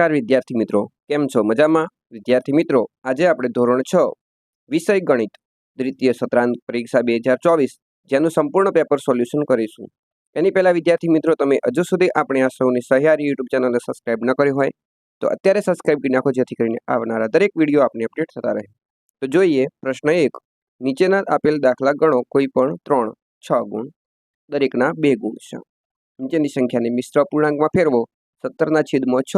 નમસ્કાર વિદ્યાર્થી મિત્રો, કેમ છો? મજામાં? વિદ્યાર્થી મિત્રો, આજે આપણે ધોરણ છ, વિષય ગણિત, દ્વિતીય સત્રાંત પરીક્ષા બે હજાર ચોવીસ, જેનું સંપૂર્ણ પેપર સોલ્યુશન કરીશું. એની પહેલાં વિદ્યાર્થી મિત્રો, તમે હજુ સુધી આપણે આ સૌની સહિયારી યુટ્યુબ ચેનલને સબસ્ક્રાઇબ ન કરી હોય, તો અત્યારે સબસ્ક્રાઇબ કરી નાખો, જેથી કરીને આવનારા દરેક વીડિયો આપને અપડેટ થતા રહે. તો જોઈએ પ્રશ્ન એક, નીચેના આપેલ દાખલા ગણો કોઈ પણ ત્રણ, છ ગુણ, દરેકના બે ગુણ છે. નીચેની સંખ્યાને મિશ્ર પૂર્ણાંકમાં ફેરવો, સત્તરના છેદમાં છ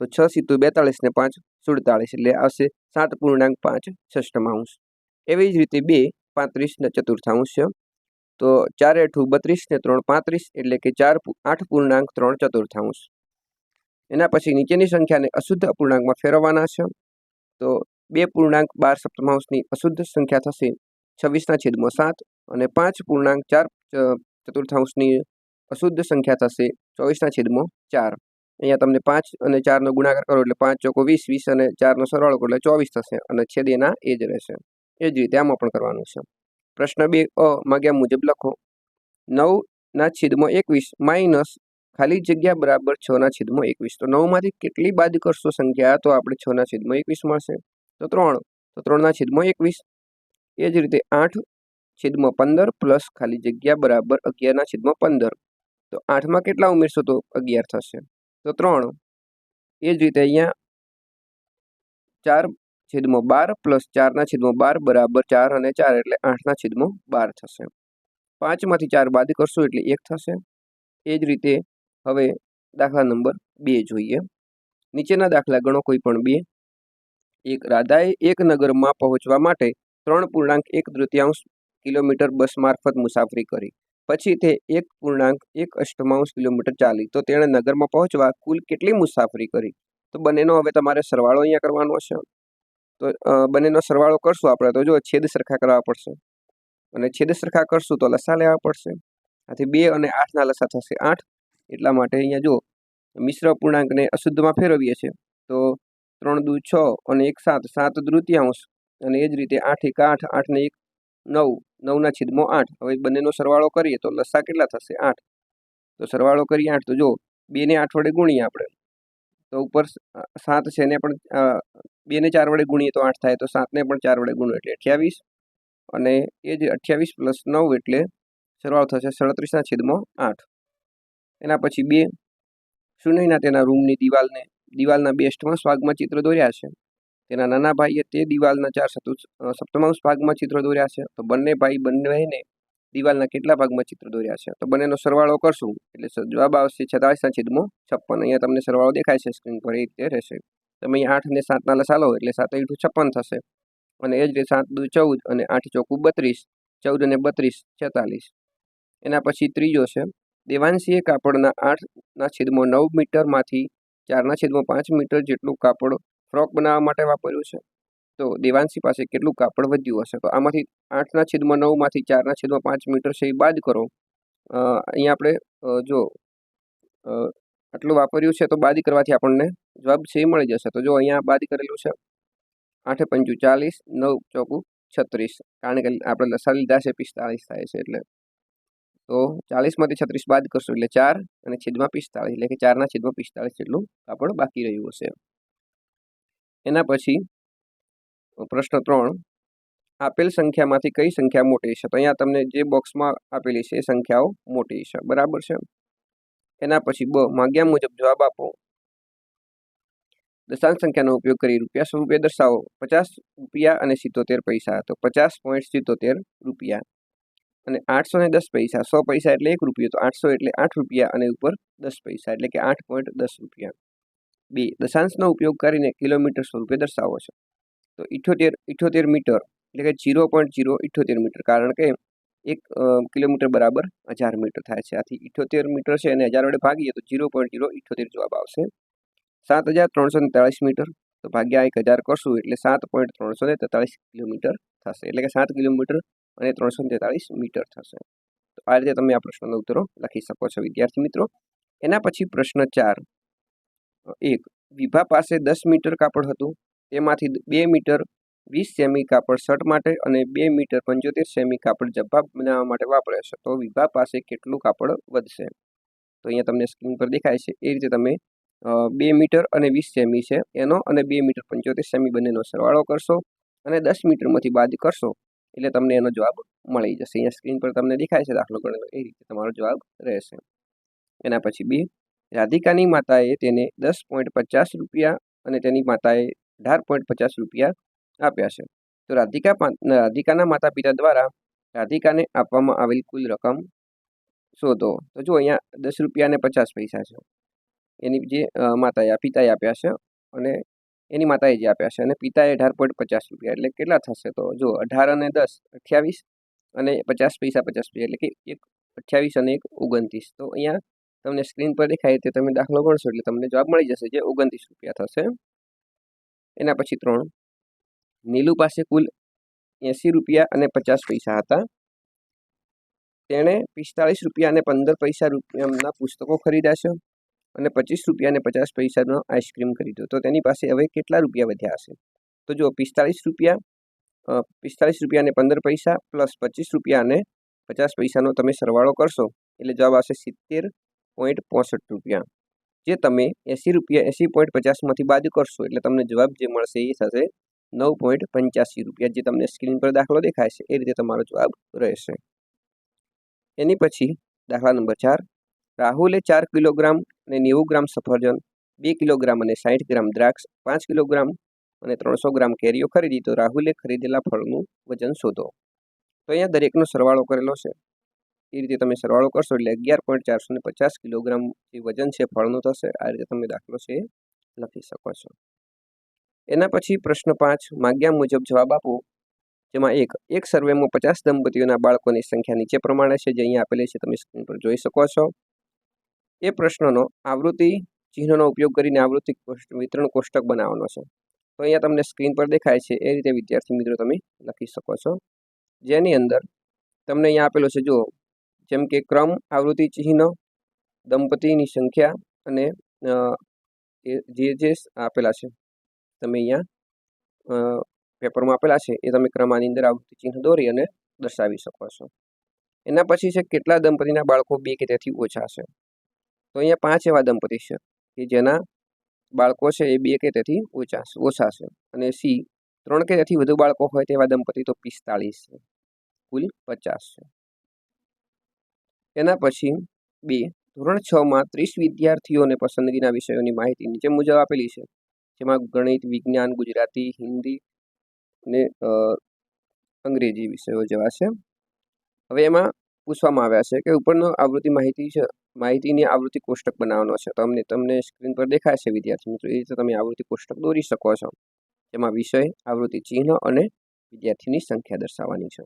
તો છ સીતું બેતાળીસ ને પાંચ સુડતાળીસ એટલે આવશે સાત પૂર્ણાંક પાંચ ષષ્ટમાંશ એવી જ રીતે બે, પાંત્રીસ ને ચતુર્થાંશ તો ચાર એઠું બત્રીસ ને ત્રણ પાંત્રીસ એટલે કે ચાર આઠ પૂર્ણાંક ત્રણ ચતુર્થાંશ એના પછી નીચેની સંખ્યાને અશુદ્ધ અપૂર્ણાંકમાં ફેરવવાના છે. તો બે પૂર્ણાંક બાર સપ્તમાંશની અશુદ્ધ સંખ્યા થશે છવ્વીસના છેદમાં સાત અને પાંચ પૂર્ણાંક ચાર ચતુર્થાંશની અશુદ્ધ સંખ્યા થશે ચોવીસના છેદમાં ચાર. અહીંયા તમને પાંચ અને ચારનો ગુણાકાર કરો એટલે પાંચ ચોકો વીસ વીસ અને ચારનો સરવાળો કરો એટલે ચોવીસ થશે અને છેદ એના એ જ રહેશે. એ જ રીતે આમાં પણ કરવાનું છે. પ્રશ્ન બે અ માગ્યા મુજબ લખો. નવના છેદમાં એકવીસ માઇનસ ખાલી જગ્યા બરાબર છના છેદમાં એકવીસ. તો નવમાંથી કેટલી બાદ કરશો સંખ્યા તો આપણે છના છેદમાં એકવીસ મળશે. તો ત્રણ. તો ત્રણના છેદમાં એકવીસ. એ જ રીતે આઠ છેદમાં પંદર પ્લસ ખાલી જગ્યા બરાબર અગિયારના છેદમાં પંદર. તો આઠમાં કેટલા ઉમેરશો તો અગિયાર થશે. તો ત્રણ. એ જ રીતે અહીંયા ચાર છેદમાં બાર પ્લસ ચારના છેદમાં બાર બરાબર ચાર અને ચાર એટલે આઠના છેદમાં બાર થશે. પાંચમાંથી ચાર બાદ કરશો એટલે એક થશે. એ જ રીતે હવે દાખલા નંબર બે જોઈએ. નીચેના દાખલા ગણો કોઈ પણ બે. એક રાધાએ એક નગરમાં પહોંચવા માટે ત્રણ પૂર્ણાંક એક તૃતીયાંશ કિલોમીટર બસ મારફત મુસાફરી કરી. પછી તે એક પૂર્ણાંક એક અષ્ટમાંશ કિલોમીટર ચાલી. તો તેણે નગરમાં પહોંચવા કુલ કેટલી મુસાફરી કરી? તો બંનેનો હવે તમારે સરવાળો અહીંયા કરવાનો છે. તો બંનેનો સરવાળો કરશું આપણે. તો જો છેદ સરખા કરવા પડશે. અને છેદ સરખા કરશું તો લસા લેવા પડશે. આથી બે અને આઠના લસા થશે આઠ. એટલા માટે અહીંયા જો મિશ્ર પૂર્ણાંકને અશુદ્ધમાં ફેરવીએ છીએ. તો ત્રણ દુ છ અને એક સાત. સાત તૃતીયાંશ. અને એ જ રીતે આઠ એક આઠ આઠને એક નવ. નવના છેદમાં આઠ. હવે બંનેનો સરવાળો કરીએ તો લસા કેટલા થશે? આઠ. તો સરવાળો કરીએ આઠ. તો જો બેને આઠ વડે ગુણીએ આપણે. તો ઉપર સાત છે એને પણ બેને ચાર વડે ગુણીએ તો આઠ થાય તો સાતને પણ ચાર વડે ગુણો એટલે અઠ્યાવીસ. અને એ જ અઠ્યાવીસ પ્લસ નવ એટલે સરવાળો થશે સડત્રીસના છેદમાં આઠ. એના પછી બે સુનૈના તેના રૂમની દિવાલને, દિવાલના બેસ્ટમાં સ્વાગમાં ચિત્ર દોર્યા છે. તેના નાના ભાઈએ તે દિવાલના ચાર સપ્તમાંશ ભાગમાં ચિત્ર દોર્યા છે. તો બંને ભાઈ બંને બહેને દિવાલના કેટલા ભાગમાં ચિત્ર દોર્યા છે? તો બંનેનો સરવાળો કરશું. એટલે જવાબ આવશે છેતાળીસના છેદમો છપ્પન. અહીંયા તમને સરવાળો દેખાય છે. સ્ક્રીન પર એ રીતે રહેશે. તમે અહીંયા આઠ અને સાતના લસા લો એટલે સાત ઇન્ટુ છપ્પન થશે. અને એ જ રીતે સાત, દુ, ચૌદ અને આઠ ચોખ્ખું બત્રીસ. ચૌદ અને બત્રીસ છેતાલીસ એના પછી ત્રીજો છે. દેવાંશીએ કાપડના આઠના છેદમાં નવ મીટરમાંથી ચારના છેદમાં પાંચ મીટર જેટલું કાપડ ફ્રોક બનાવવા માટે વાપર્યું છે. તો દેવાંશી પાસે કેટલું કાપડ વધ્યું હશે? તો આમાંથી આઠના છેદમાં નવમાંથી ચારના છેદમાં પાંચ મીટર છે એ બાદ કરો. અહીંયા આપણે જો આટલું વાપર્યું છે તો બાદ કરવાથી આપણને જવાબ છે મળી જશે. તો જો અહીંયા બાદ કરેલું છે, આઠે પંચું ચાલીસ, નવ ચોકું છત્રીસ. કારણ કે આપણે લસા લીધા છે, પિસ્તાળીસ થાય છે એટલે. તો ચાલીસમાંથી છત્રીસ બાદ કરશું એટલે ચાર અને છેદમાં પિસ્તાળીસ. એટલે કે ચારના છેદમાં પિસ્તાળીસ જેટલું કાપડ બાકી રહ્યું હશે. એના પછી, પ્રશ્ન ત્રણ, આપેલ સંખ્યામાંથી કઈ સંખ્યા મોટી છે? તો અહીંયા તમને જે બોક્સમાં આપેલી છે એ સંખ્યાઓ મોટી છે. બરાબર છે? એના પછી બ, માગ્યા મુજબ જવાબ આપો. દશાંશ સંખ્યાનો ઉપયોગ કરી રૂપિયા સ્વરૂપે દર્શાવો. પચાસ રૂપિયા અને સિત્તોતેર પૈસા. તો પચાસ પોઈન્ટ સિત્તોતેર રૂપિયા. અને આઠસો ને દસ પૈસા. સો પૈસા એટલે એક રૂપિયો. તો આઠસો એટલે આઠ રૂપિયા અને ઉપર દસ પૈસા. એટલે કે આઠ પોઈન્ટ દસ રૂપિયા. બે દશાંશનો ઉપયોગ કરીને કિલોમીટર સ્વરૂપે દર્શાવો છે. તો ઇઠ્યોતેર ઇઠ્યોતેર મીટર એટલે કે જીરો પોઈન્ટ જીરો ઇઠ્યોતેર મીટર. કારણ કે એક કિલોમીટર બરાબર હજાર મીટર થાય છે. આથી ઇઠ્યોતેર મીટર છે અને હજાર વડે ભાગીએ તો જીરો પોઈન્ટ જીરો ઇઠ્યોતેર જવાબ આવશે. સાત હજાર ત્રણસો તેતાળીસ મીટર. તો ભાગ્યા એક હજાર કરશું એટલે સાત પોઈન્ટ ત્રણસો ને તેતાળીસ કિલોમીટર થશે. એટલે કે સાત કિલોમીટર અને ત્રણસો ને તેતાળીસ મીટર થશે. તો આ રીતે તમે આ પ્રશ્નનો ઉત્તરો લખી શકો છો, વિદ્યાર્થી મિત્રો. એના પછી પ્રશ્ન ચાર. એક વિભા પાસે દસ મીટર કાપડ હતું. તેમાંથી બે મીટર વીસ સેમી કાપડ શર્ટ માટે અને બે મીટર પંચોતેર સેમી કાપડ જબ્બા બનાવવા માટે વાપરે છે. તો વિભા પાસે કેટલું કાપડ વધશે? તો અહીંયા તમને સ્ક્રીન પર દેખાય છે. એ રીતે તમે બે મીટર અને વીસ સેમી છે. એનો અને બે મીટર પંચોતેર સેમી બંનેનો સરવાળો કરશો અને દસ મીટરમાંથી બાદ કરશો. એટલે તમને એનો જવાબ મળી જશે. અહીંયા સ્ક્રીન પર તમને દેખાય છે દાખલો ગણેલો. એ રીતે તમારો જવાબ રહેશે. એના પછી બી રાધિકાની માતાએ તેને દસ પોઈન્ટ પચાસ રૂપિયા અને તેની માતાએ અઢાર પોઈન્ટ પચાસ રૂપિયા આપ્યા છે. તો રાધિકા રાધિકાના માતા પિતા દ્વારા રાધિકાને આપવામાં આવેલ કુલ રકમ શોધો. તો જો અહીંયા દસ રૂપિયા અને પચાસ પૈસા છે. એની જે માતાએ પિતાએ આપ્યા છે અને એની માતાએ જે આપ્યા છે અને પિતાએ અઢાર પોઈન્ટ પચાસ રૂપિયા એટલે કેટલા થશે? તો જો અઢાર અને દસ, અઠ્યાવીસ અને પચાસ પૈસા પચાસ પૈસા એટલે કે એક અઠ્યાવીસ અને એક ઓગણત્રીસ. તો અહીંયા તમને સ્ક્રીન પર દેખાય તે તમે દાખલો ગણશો એટલે તમને જવાબ મળી જશે જે ઓગણત્રીસ રૂપિયા થશે. એના પછી ત્રણ. નીલુ પાસે કુલ એંસી રૂપિયા અને પચાસ પૈસા હતા. તેણે પિસ્તાળીસ રૂપિયા અને પંદર પૈસા રૂપિયાના પુસ્તકો ખરીદ્યા છે અને પચીસ રૂપિયા અને પચાસ પૈસાનો આઈસ્ક્રીમ ખરીદ્યો. તો તેની પાસે હવે કેટલા રૂપિયા વધ્યા હશે? તો જો પિસ્તાળીસ રૂપિયા પિસ્તાળીસ રૂપિયા અને પંદર પૈસા, પ્લસ પચીસ રૂપિયા અને પચાસ પૈસાનો તમે સરવાળો કરશો એટલે જવાબ આવશે સિત્તેર પોઈન્ટ પોસઠ રૂપિયા. જે તમે એંસી રૂપિયા, એંસી પોઈન્ટ પચાસમાંથી બાદ કરશો એટલે તમને જવાબ જે મળશે એ થશે નવ પોઈન્ટ પંચ્યાસી રૂપિયા. જે તમને સ્ક્રીન પર દાખલો દેખાય છે એ રીતે તમારો જવાબ રહેશે. એની પછી દાખલા નંબર ચાર. રાહુલે ચાર કિલોગ્રામ અને નેવું ગ્રામ સફરજન, બે કિલોગ્રામ અને સાઠ ગ્રામ દ્રાક્ષ, પાંચ કિલોગ્રામ અને ત્રણસો ગ્રામ કેરીઓ ખરીદી. તો રાહુલે ખરીદેલા ફળનું વજન શોધો. તો અહીંયા દરેકનો સરવાળો કરેલો છે. એ રીતે તમે સરવાળો કરશો એટલે અગિયાર પોઈન્ટ ચારસો ને પચાસ કિલોગ્રામ જે વજન છે, ફળનું થશે. આ રીતે તમે દાખલો છે લખી શકો છો. એના પછી પ્રશ્ન પાંચ, માગ્યા મુજબ જવાબ આપો, જેમાં એક એક સર્વેમાં પચાસ દંપતીઓના બાળકોની સંખ્યા નીચે પ્રમાણે છે, જે અહીંયા આપેલી છે, તમે સ્ક્રીન પર જોઈ શકો છો. એ પ્રશ્નનો આવૃત્તિ ચિહ્નનો ઉપયોગ કરીને આવૃત્તિ વિતરણ કોષ્ટક બનાવવાનો છે. તો અહીંયા તમને સ્ક્રીન પર દેખાય છે, એ રીતે વિદ્યાર્થી મિત્રો તમે લખી શકો છો. જેની અંદર તમને અહીંયા આપેલો છે, જુઓ જેમ કે ક્રમ, આવૃત્તિ ચિહ્ન, દંપતીની સંખ્યા અને જે જે આપેલા છે. તમે અહીંયા પેપરમાં આપેલા છે, એ તમે ક્રમ આની અંદર આવૃત્તિ ચિહ્ન દોરી અને દર્શાવી શકો છો. એના પછી છે કેટલા દંપતીના બાળકો બે કે તેથી ઓછા છે તો અહીંયા પાંચ એવા દંપતી છે, કે જેના બાળકો છે એ બે કે તેથી ઓછા ઓછા છે અને સી, ત્રણ કે તેથી વધુ બાળકો હોય તેવા દંપતી તો પિસ્તાળીસ છે, કુલ પચાસ છે. એના પછી બે, ધોરણ છ માં ત્રીસ વિદ્યાર્થીઓને પસંદગીના વિષયોની માહિતી નીચે મુજબ આપેલી છે. જેમાં ગણિત, વિજ્ઞાન, ગુજરાતી, હિન્દી અને અંગ્રેજી વિષયો જેવા છે. હવે એમાં પૂછવામાં આવ્યા છે કે ઉપરનો આવૃત્તિ માહિતી છે, માહિતીની આવૃત્તિ કોષ્ટક બનાવવાનો છે. તમને તમને સ્ક્રીન પર દેખાય છે વિદ્યાર્થી મિત્રો, એ રીતે તમે આવૃત્તિ કોષ્ટક દોરી શકો છો. જેમાં વિષય, આવૃત્તિ ચિહ્ન અને વિદ્યાર્થીની સંખ્યા દર્શાવવાની છે.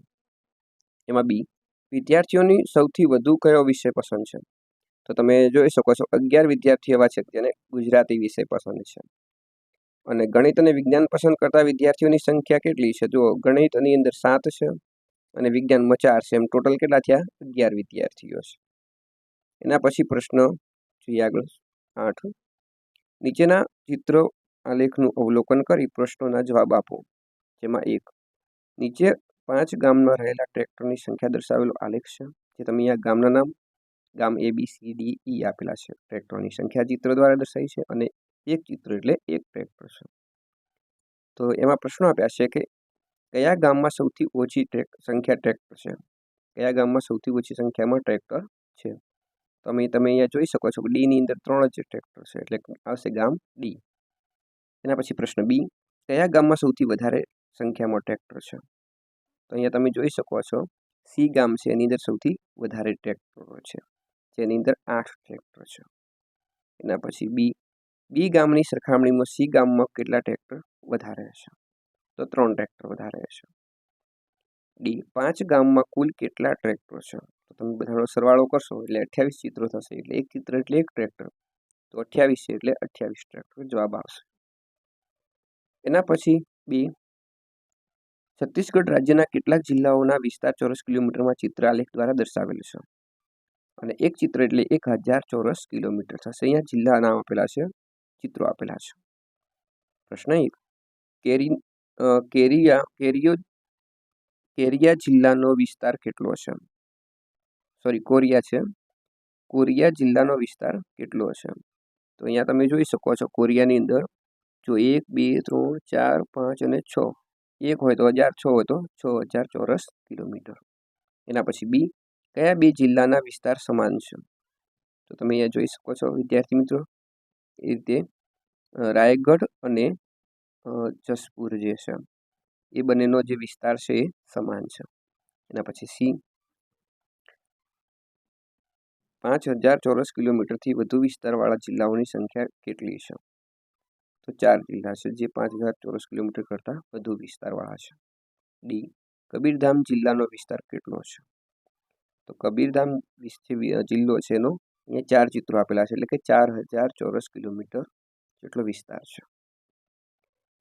એમાં બી વિદ્યાર્થીઓની સૌથી વધુ કયો વિષય પસંદ છે? તો તમે જોઈ શકો છો, અગિયાર વિદ્યાર્થી એવા છે જેને ગુજરાતી વિષય પસંદ છે. અને ગણિત અને વિજ્ઞાન પસંદ કરતા વિદ્યાર્થીઓની સંખ્યા કેટલી છે? જો ગણિતની અંદર સાત છે અને વિજ્ઞાનમાં ચાર છે. એમ ટોટલ કેટલા થયા? અગિયાર વિદ્યાર્થીઓ છે. એના પછી પ્રશ્ન, જોઈએ આગળ, આઠ. નીચેના ચિત્રો આલેખનું અવલોકન કરી પ્રશ્નોના જવાબ આપો, જેમાં એક, નીચે પાંચ ગામમાં રહેલા ટ્રેક્ટરની સંખ્યા દર્શાવેલો આલેખ છે, જે તમે અહીંયા ગામના નામ, ગામ એ બી સી ડી ઈ આપેલા છે. ટ્રેક્ટરની સંખ્યા ચિત્ર દ્વારા દર્શાવી છે અને એક ચિત્ર એટલે એક ટ્રેક્ટર છે. તો એમાં પ્રશ્નો આપ્યા છે કે કયા ગામમાં સૌથી ઓછી સંખ્યા ટ્રેક્ટર છે? કયા ગામમાં સૌથી ઓછી સંખ્યામાં ટ્રેક્ટર છે? તમે તમે અહીંયા જોઈ શકો છો ડીની અંદર ત્રણ જ ટ્રેક્ટર છે, એટલે આવશે ગામ ડી એના પછી પ્રશ્ન બી કયા ગામમાં સૌથી વધારે સંખ્યામાં ટ્રેક્ટર છે? તો અહીંયા તમે જોઈ શકો છો, સી ગામ છે, એની અંદર સૌથી વધારે ટ્રેક્ટરો છે, જેની અંદર આઠ ટ્રેક્ટર છે. એના પછી બી બી ગામની સરખામણીમાં સી ગામમાં કેટલા ટ્રેક્ટર વધારે હશે? તો ત્રણ ટ્રેક્ટર વધારે હશે. ડી, પાંચ ગામમાં કુલ કેટલા ટ્રેક્ટર છે? તો તમે બધાનો સરવાળો કરશો એટલે અઠ્યાવીસ ચિત્રો થશે, એટલે એક ચિત્ર એટલે એક ટ્રેક્ટર. તો અઠ્યાવીસ છે એટલે અઠ્યાવીસ ટ્રેક્ટર જવાબ આવશે. એના પછી બી છત્તીસગઢ રાજ્યના કેટલાક જિલ્લાઓના વિસ્તાર ચોરસ કિલોમીટરમાં ચિત્રાલેખ દ્વારા દર્શાવેલ છે. અને એક ચિત્ર એટલે એક હજાર ચોરસ કિલોમીટર થશે. અહીંયા જિલ્લા નામ આપેલા છે, ચિત્રો આપેલા છે. પ્રશ્ન એક, કેરી કેરિયા, કેરિયો, કેરિયા જિલ્લાનો વિસ્તાર કેટલો છે? સોરી, કોરિયા છે. કોરિયા જિલ્લાનો વિસ્તાર કેટલો તો તો અહીંયા તમે જોઈ શકો છો, કોરિયાની અંદર જો એક, બે, ત્રણ, ચાર, પાંચ અને છ એક હોય તો હજાર, છ હોય તો છ હજાર ચોરસ કિલોમીટર. એના પછી બી, કયા બે જિલ્લાના વિસ્તાર સમાન છે? તો તમે અહીંયા જોઈ શકો છો, વિદ્યાર્થી મિત્રો, એ રીતે રાયગઢ અને જસપુર જે છે, એ બંનેનો જે વિસ્તાર છે એ સમાન છે. એના પછી સી, પાંચ હજાર ચોરસ કિલોમીટરથી વધુ વિસ્તારવાળા જિલ્લાઓની સંખ્યા કેટલી છે? તો ચાર જિલ્લા છે જે પાંચ હજાર ચોરસ કિલોમીટર કરતાં વધુ વિસ્તારવાળા છે. ડી. કબીરધામ જિલ્લાનો વિસ્તાર કેટલો છે? તો કબીરધામ જિલ્લો છે એનો. અહીંયા ચાર ચિત્રો આપેલા છે એટલે કે ચાર હજાર ચોરસ કિલોમીટર જેટલો વિસ્તાર છે.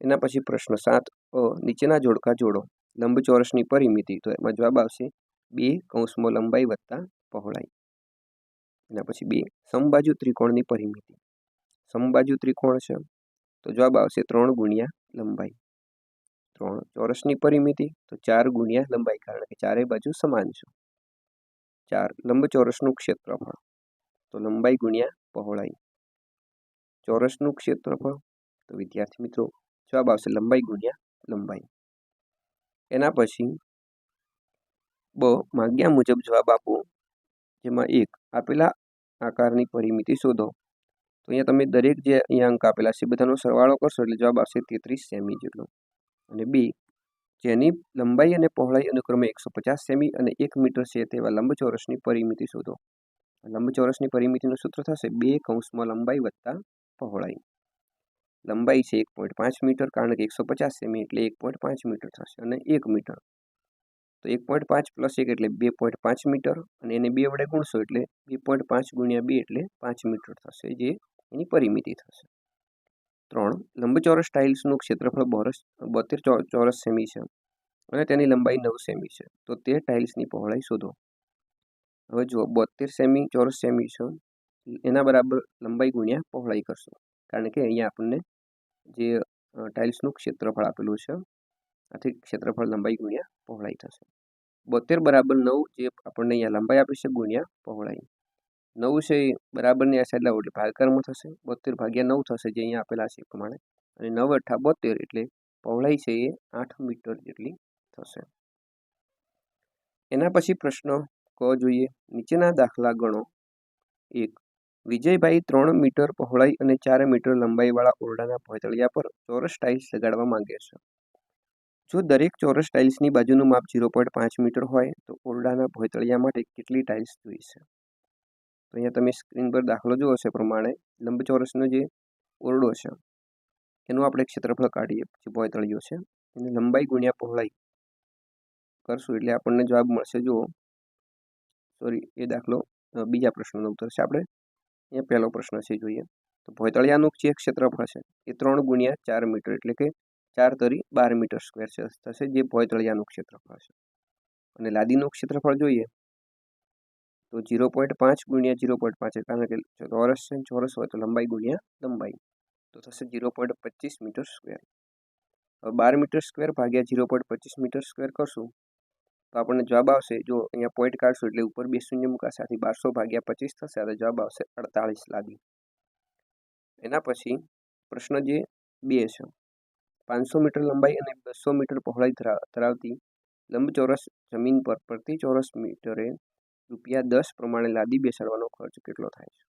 એના પછી પ્રશ્ન સાત, અ, નીચેના જોડકા જોડો. લંબચોરસની પરિમિતિ, તો એમાં જવાબ આવશે બે કૌંસમાં લંબાઈ વત્તા પહોળાઈ. એના પછી બે, સમબાજુ ત્રિકોણની પરિમિતિ. સમબાજુ ત્રિકોણ છે તો જવાબ આવશે ત્રણ ગુણ્યા લંબાઈ. ત્રણ ચોરસની પરિમિતિ, તો ચાર ગુણ્યા લંબાઈ, કારણ કે ચારે બાજુ સમાન છે. ચાર લંબચોરસનું ક્ષેત્રફળ, તો લંબાઈ ગુણ્યા પહોળાઈ. ચોરસનું ક્ષેત્રફળ, તો વિદ્યાર્થી મિત્રો, જવાબ આવશે લંબાઈ ગુણ્યા લંબાઈ. એના પછી, બ માગ્યા મુજબ જવાબ આપો, જેમાં એક આપેલા આકારની પરિમિતિ શોધો. તો અહીંયા તમે દરેક જે અહીંયા અંક આપેલા છે બધાનો સરવાળો કરશો એટલે જવાબ આવશે તેત્રીસ સેમી જેટલો. અને બે, જેની લંબાઈ અને પહોળાઈ અનુક્રમે એકસો પચાસ સેમી અને એક મીટર છે તેવા લંબચોરસની પરિમિતિ શોધો. લંબચોરસની પરિમિતિનું સૂત્ર થશે બે કૌંસમાં લંબાઈ વત્તા પહોળાઈ. લંબાઈ છે એક પોઈન્ટ પાંચ મીટર કારણ કે એકસો પચાસ સેમી એટલે એક પોઈન્ટ પાંચ મીટર થશે અને એક મીટર. તો એક પોઈન્ટ પાંચ પ્લસ એક એટલે બે પોઈન્ટ પાંચ મીટર અને એને બે વડે ગુણશો એટલે બે પોઈન્ટ પાંચ ગુણ્યા બે એટલે પાંચ મીટર થશે જે એની પરિમિતિ થશે. ત્રણ, લંબચોરસ ટાઇલ્સનું ક્ષેત્રફળ બોરસ, બોતેર ચોરસ સેમી છે અને તેની લંબાઈ નવ સેમી છે. તો તે ટાઇલ્સની પહોળાઈ શોધો. હવે જુઓ, બોતેર સેમી, ચોરસ સેમી છે. એના બરાબર લંબાઈ ગુણ્યા પહોળાઈ કરશો. કારણ કે અહીંયા આપણને જે ટાઇલ્સનું ક્ષેત્રફળ આપેલું છે, આથી ક્ષેત્રફળ લંબાઈ ગુણ્યા પહોળાઈ થશે. બોતેર બરાબર નવ જે આપણને અહીંયા લંબાઈ આપી છે, ગુણ્યા પહોળાઈ. નવ છે એ બરાબરની આ સાઈડ લાવો ભાગાકારમાં થશે બોતેર ભાગ્યા નવ થશે જે અહીંયા આપેલા છે એ પ્રમાણે. અને નવ અઠ્ઠા બોતેર એટલે પહોળાઈ છે એ આઠ મીટર જેટલી થશે. એના પછી પ્રશ્ન કહો જોઈએ. નીચેના દાખલા ગણો. એક, વિજયભાઈ ત્રણ મીટર પહોળાઈ અને ચાર મીટર લંબાઈવાળા ઓરડાના ભોયતળિયા પર ચોરસ ટાઇલ્સ લગાડવા માંગે છે. જો દરેક ચોરસ ટાઇલ્સની બાજુનું માપ ઝીરો પોઈન્ટ પાંચ મીટર હોય તો ઓરડાના ભોયતળિયા માટે કેટલી ટાઇલ્સ જોઈશે તો અહીંયા તમે સ્ક્રીન પર દાખલો જુઓ છો પ્રમાણે, લંબચોરસનો જે ઓરડો છે, એનું આપણે ક્ષેત્રફળ કાઢીએ, જે પોયતળીઓ છે, એને લંબાઈ ગુણ્યા પહોળાઈ કરશું એટલે આપણને જવાબ મળશે, જુઓ. સોરી એ દાખલો બીજા પ્રશ્નનો ઉત્તર છે આપણે. એ પહેલો પ્રશ્ન છે જોઈએ. તો ભોંયતળિયાનું જે ક્ષેત્રફળ છે, એ ત્રણ ગુણ્યા ચાર મીટર એટલે કે ચાર તરી બાર મીટર સ્ક્વેર થશે જે ભોંયતળિયાનું ક્ષેત્રફળ છે. અને લાદીનું ક્ષેત્રફળ જોઈએ. તો ઝીરો પોઈન્ટ પાંચ ગુણ્યા ઝીરો પોઈન્ટ પાંચ કારણ કે ચોરસ છે ચોરસ હોય તો લંબાઈ ગુણ્યા લંબાઈ. તો થશે ઝીરો પોઈન્ટ પચીસ મીટર સ્ક્વેર. હવે બાર મીટર સ્ક્વેર ભાગ્યા ઝીરો પોઈન્ટ પચીસ મીટર સ્ક્વેર કરશું. તો આપણને જવાબ આવશે, જો અહીંયા પોઈન્ટ કાઢશું એટલે ઉપર બે શૂન્ય મુકાશે, આથી બારસો ભાગ્યા પચીસ થશે તો જવાબ આવશે અડતાળીસ લાદી એના પછી પ્રશ્ન જે બે છે. પાંચસો મીટર લંબાઈ અને બસો મીટર પહોળાઈ ધરા- ધરાવતી લંબચોરસ જમીન પર, પ્રતિ ચોરસ મીટરે રૂપિયા દસ પ્રમાણે લાદી બેસાડવાનો ખર્ચ કેટલો થાય છે?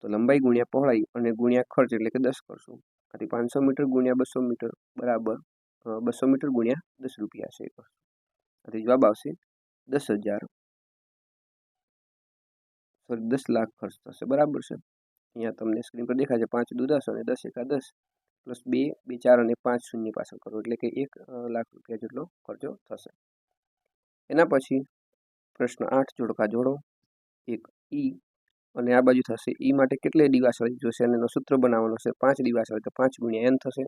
તો લંબાઈ ગુણ્યા પહોળાઈ અને ગુણ્યા ખર્ચ એટલે કે દસ કરશું. આથી પાંચસો મીટર ગુણ્યા બસો મીટર બરાબર બસો મીટર ગુણ્યા દસ રૂપિયા છે આથી જવાબ આવશે દસ હજાર. સોરી, દસ લાખ ખર્ચ થશે. બરાબર છે. અહીંયા તમને સ્ક્રીન પર દેખાય છે પાંચ દુ અને દસ એકા દસ પ્લસ બે બે ચાર અને પાંચ શૂન્ય પાછળ કરો. એટલે કે એક લાખ રૂપિયા જેટલો ખર્ચો થશે. એના પછી પ્રશ્ન આઠ જોડકા જોડો, એક ઈ અને આ બાજુ થશે. ઈ માટે કેટલી દિવાસળી જોશે અને એનો સૂત્ર બનાવવાનો છે, પાંચ દિવાસળી તો પાંચ ગુણ્યા એન થશે.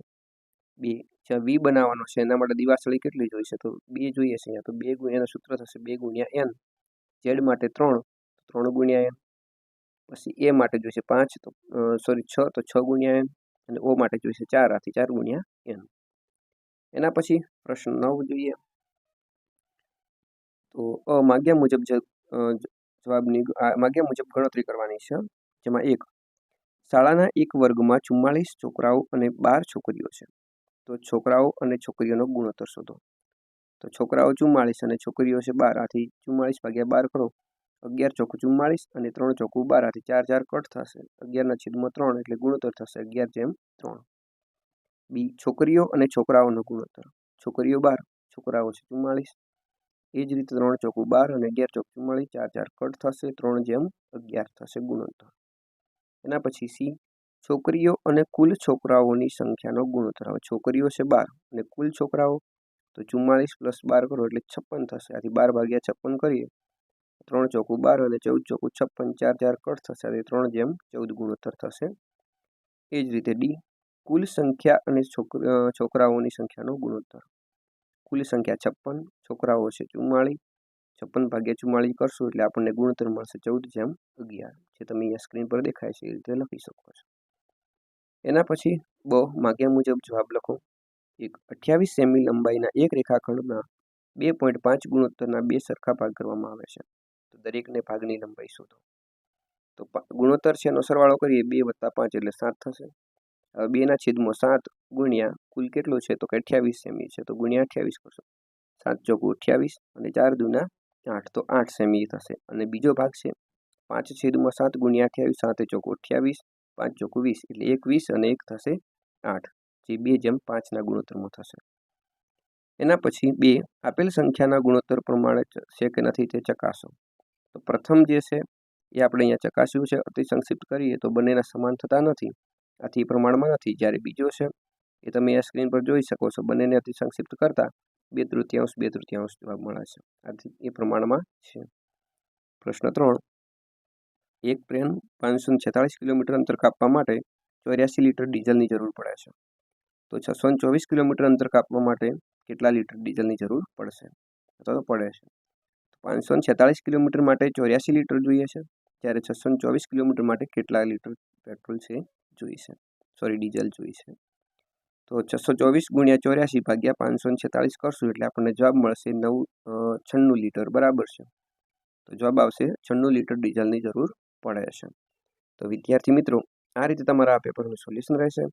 બે, જ્યાં વી બનાવવાનો છે, એના માટે દિવાસળી કેટલી જોઈશે તો બે જોઈએ છે અહીંયા. તો બે ગુણ્યા એનું સૂત્ર થશે, બે ગુણ્યા એન. ઝેડ માટે ત્રણ ત્રણ ગુણ્યા એન. પછી એ માટે જોઈશે પાંચ, તો સોરી, છ, તો છ ગુણ્યા એન. અને ઓ માટે જોઈશે ચાર, આથી ચાર ગુણ્યા એન. એના પછી પ્રશ્ન નવ જોઈએ. તો માગ્યા મુજબ જવાબની માગ્યા મુજબ ગણતરી કરવાની છે, જેમાં એક, શાળાના એક વર્ગમાં ચુમ્માળીસ છોકરાઓ અને બાર છોકરીઓ છે. તો છોકરાઓ અને છોકરીઓનો ગુણોત્તર શોધો. તો છોકરાઓ ચુમ્માળીસ અને છોકરીઓ છે બાર, આથી ચુમ્માળીસ ભાગ્યા બાર કરો અગિયાર ચોખ્ખું ચુમ્માળીસ અને ત્રણ ચોખ્ખું બાર, આથી ચાર ચાર કટ થશે. અગિયારના છેદમાં ત્રણ એટલે ગુણોત્તર થશે, અગિયાર જેમ ત્રણ. બી, છોકરીઓ અને છોકરાઓનો ગુણોત્તર. છોકરીઓ બાર, છોકરાઓ છે ચુમ્માળીસ. એ જ રીતે ત્રણ ચોખ્ખું બાર અને અગિયાર ચોક ચુમ્માળીસ ચાર ચાર કટ થશે, ત્રણ જેમ અગિયાર થશે ગુણોત્તર. એના પછી સી, છોકરીઓ અને કુલ છોકરાઓની સંખ્યાનો ગુણોત્તર. હવે છોકરીઓ છે બાર અને કુલ છોકરાઓ, તો ચુમ્માળીસ પ્લસ બાર કરો એટલે છપ્પન થશે. આથી બાર ભાગ્યા છપ્પન કરીએ, ત્રણ ચોખ્ખું બાર અને ચૌદ ચોખ્ખું છપ્પન, ચાર ચાર કટ થશે. આથી ત્રણ જેમ ચૌદ ગુણોત્તર થશે. એ જ રીતે ડી, કુલ સંખ્યા અને છોકરાઓની સંખ્યાનો ગુણોત્તર. કુલ સંખ્યા છપ્પન છોકરાઓ છે. ચુમ્માળીસ, છપ્પન ભાગ્યા ચુમ્માળીસ કરશું એટલે આપણને ગુણોત્તર મળશે ચૌદ જેમ અગિયાર. જે તમે અહીંયા સ્ક્રીન પર દેખાય છે એ રીતે લખી શકો છો. એના પછી બ માગ્યા મુજબ જવાબ લખો. એક અઠ્યાવીસ સેમી લંબાઈના એક રેખાખંડમાં બે પોઈન્ટ પાંચ ગુણોત્તરના બે સરખા ભાગ કરવામાં આવે છે. તો દરેકને ભાગની લંબાઈ શોધો. તો ગુણોત્તર છે એનો સરવાળો કરીએ, બે વત્તા પાંચ એટલે સાત થશે. હવે બેના છેદમાં સાત ગુણ્યા કુલ કેટલું છે? તો કે અઠ્યાવીસ સેમી છે. તો ગુણ્યા અઠ્યાવીસ કરશો. સાત ચોકુ અઠ્યાવીસ અને ચાર દૂના આઠ. તો આઠ સેમી થશે. અને બીજો ભાગ છે. પાંચ છેદમાં સાત ગુણ્યા અઠ્યાવીસ, સાતે ચોખ્ખું અઠ્યાવીસ, પાંચ ચોખ્ખું વીસ. એટલે એક વીસ અને એક થશે આઠ. જે બે જેમ પાંચના ગુણોત્તરમાં થશે. એના પછી બે, આપેલ સંખ્યાના ગુણોત્તર પ્રમાણે છે કે નથી તે ચકાસો. તો પ્રથમ જે છે, એ આપણે અહીંયા ચકાસ્યું છે. અતિ સંક્ષિપ્ત કરીએ તો બંનેના સમાન થતા નથી. આથી પ્રમાણમાં નથી. જ્યારે બીજો છે એ તમે આ સ્ક્રીન પર જોઈ શકો છો. બંનેને અતિ સંક્ષિપ્ત કરતાં બે તૃતીયાંશ બે તૃતીયાંશ જવાબ મળે છે. આથી એ પ્રમાણમાં છે. પ્રશ્ન ત્રણ. એક ટ્રેન પાંચસો છેતાળીસ કિલોમીટર અંતર કાપવા માટે ચોર્યાસી લીટર ડીઝલની જરૂર પડે છે. તો છસો ચોવીસ કિલોમીટર અંતર કાપવા માટે કેટલા લીટર ડીઝલની જરૂર પડશે? અથવા તો પડે છે. પાંચસો છેતાળીસ કિલોમીટર માટે ચોર્યાસી લીટર જોઈએ છે. જ્યારે છસો ચોવીસ કિલોમીટર માટે કેટલા લીટર પેટ્રોલ છે? જોઈશે સોરી ડીઝલ જોઈશે તો છસો ચોવીસ ગુણ્યા ચોર્યાસી ભાગ્યા પાંચસો છેતાળીસ કરશું એટલે આપણને જવાબ મળશે નવ છન્નું લીટર. બરાબર છે? તો જવાબ આવશે છન્નું લીટર ડીઝલની જરૂર પડે છે. તો વિદ્યાર્થી મિત્રો, આ રીતે તમારા આ પેપરનું સોલ્યુશન રહેશે.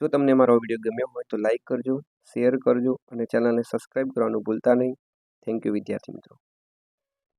જો તમને મારો વીડિયો ગમ્યો હોય તો લાઇક કરજો શેર કરજો અને ચેનલને સબસ્ક્રાઈબ કરવાનું ભૂલતા નહીં. થેન્ક યુ વિદ્યાર્થી મિત્રો.